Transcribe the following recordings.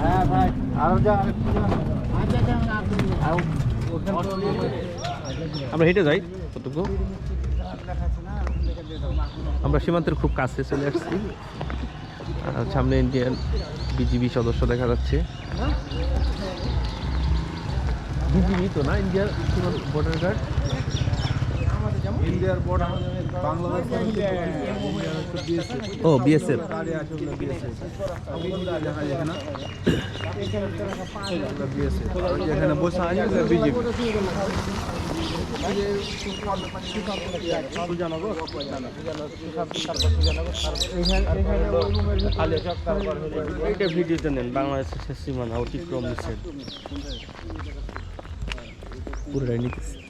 হ্যাঁ ভাই আরও যা আমরা হেঁটে যাই কতটুকু? আমরা সীমান্তের খুব কাছে চলে আসছি। সামনে ইন্ডিয়ান বিজিবি সদস্য দেখা যাচ্ছে। বিজিবি তো না ইন্ডিয়ার বর্ডার গার্ড ইন্ডিয়ার বর্ডার ও বিএসএফ এখানে বসে আছে বিজেপি ভিডিওতে নেন বাংলাদেশের সীমানা অতিক্রম নিষেধ পুরোটাই নিতেছে।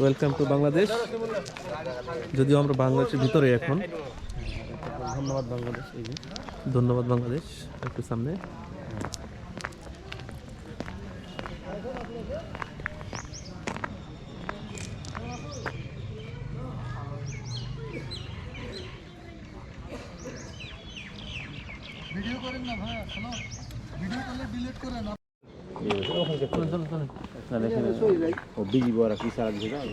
ওয়েলকাম টু বাংলাদেশ যদিও আমরা বাংলাদেশের ভিতরে এখন। ধন্যবাদ বাংলাদেশ এই ধন্যবাদ বাংলাদেশ একটু সামনে।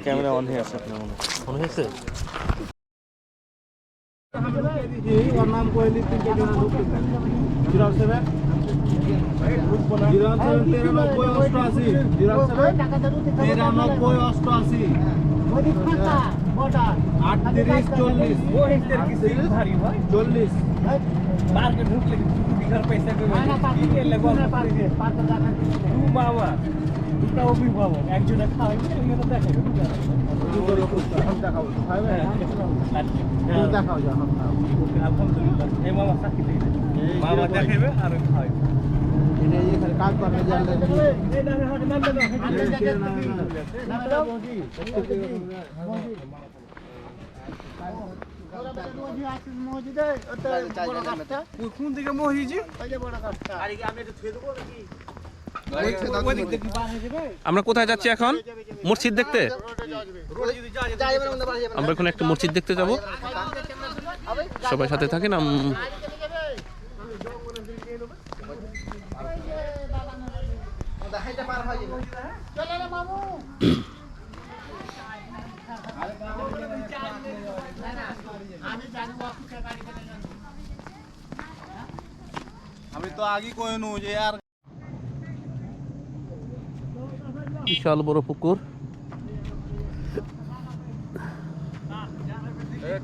ক্যামেরা অন হয়ে আছে আপনার মনে অন হয়েছে ওর নাম কইলি তিনটে জন ঢুকতে জিরো সেভেন জিরো সেভেন তিরানব্বই অষ্টআশি জিরো আটত্রিশ চল্লিশ। চল্লিশ। দেখাও যখন এটা এখানে কাজ করতে জানলে কোন আমরা কোথায় যাচ্ছি এখন? মসজিদ দেখতে? আমরা এখন একটা মসজিদ দেখতে যাব। সবাই সাথে থাকেন আম- তো আগে কইনু যে আর বিশাল বড় পুকুর।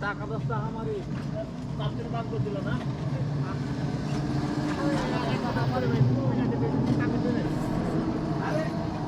টাকা দশটা করে দিল না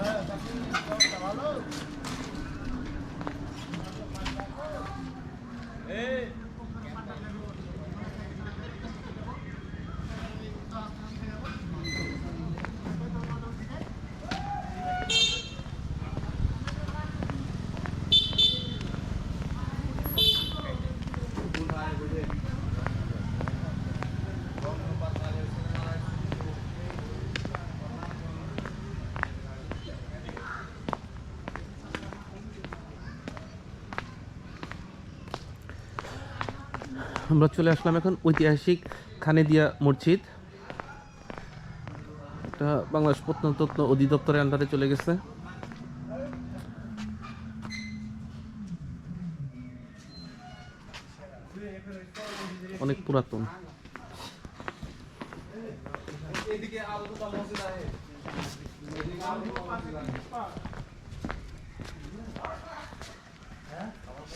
哎，但是搞完了。আমরা চলে আসলাম এখন ঐতিহাসিক খানেদিয়া মসজিদ। এটা বাংলাদেশ প্রত্নতত্ত্ব অধিদপ্তরের আন্ডারে চলে গেছে। অনেক পুরাতন।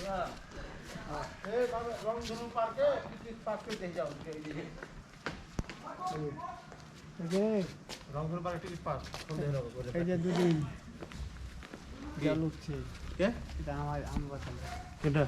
রংপুর এটা আমার আম বাসা এটা